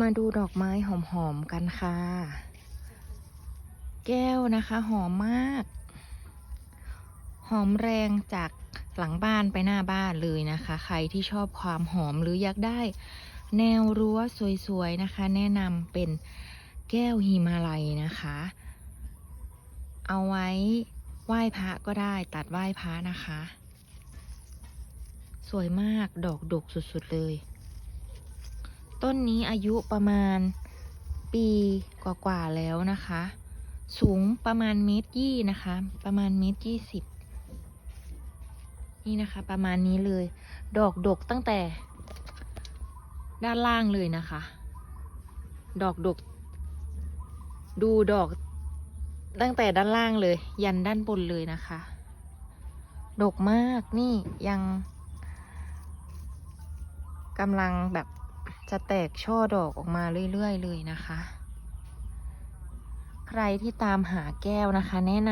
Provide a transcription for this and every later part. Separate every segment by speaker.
Speaker 1: มาดูดอกไม้หอมๆกันค่ะ แก้วนะคะหอมมาก หอมแรงจากหลังบ้านไปหน้าบ้านเลยนะคะ ใครที่ชอบความหอมหรืออยากได้ แนวรั้วสวยๆนะคะ แนะนำเป็นแก้วหิมาลัยนะคะ เอาไว้ไหว้พระก็ได้ตัดไหว้พระนะคะ สวยมากดอกดกสุดๆเลย ต้นนี้อายุประมาณปีกว่าๆแล้วนะคะ สูงประมาณเมตรยี่นะคะ ประมาณเมตรยี่สิบนี่นะคะ ประมาณนี้เลย ดอกดกตั้งแต่ ด้านล่างเลยนะคะ ดอกดก ดูดอกตั้งแต่ด้านล่างเลย ยันด้านบนเลยนะคะ ดกมากนี่ยังกำลังแบบ จะแตกช่อดอกออกมาเรื่อยๆเลยนะคะ ใครที่ตามหาแก้วนะคะ แนะน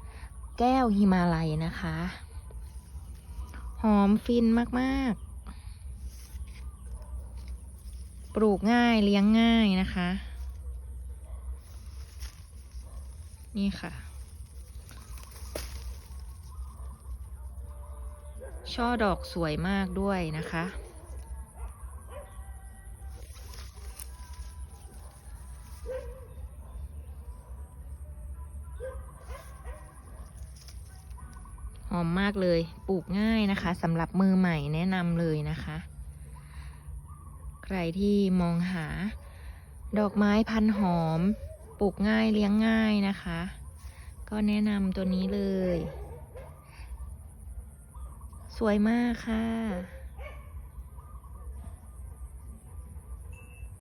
Speaker 1: ำแก้วหิมาลัยนะคะ หอมฟินมากๆ ปลูกง่ายเลี้ยงง่ายนะคะ นี่ค่ะ ช่อดอกสวยมากด้วยนะคะ หอมมากเลย ปลูกง่ายนะคะสำหรับมือใหม่แนะนำเลยนะคะ ใครที่มองหา ดอกไม้พันหอม ปลูกง่ายเลี้ยงง่ายนะคะ ก็แนะนำตัวนี้เลย สวยมากค่ะ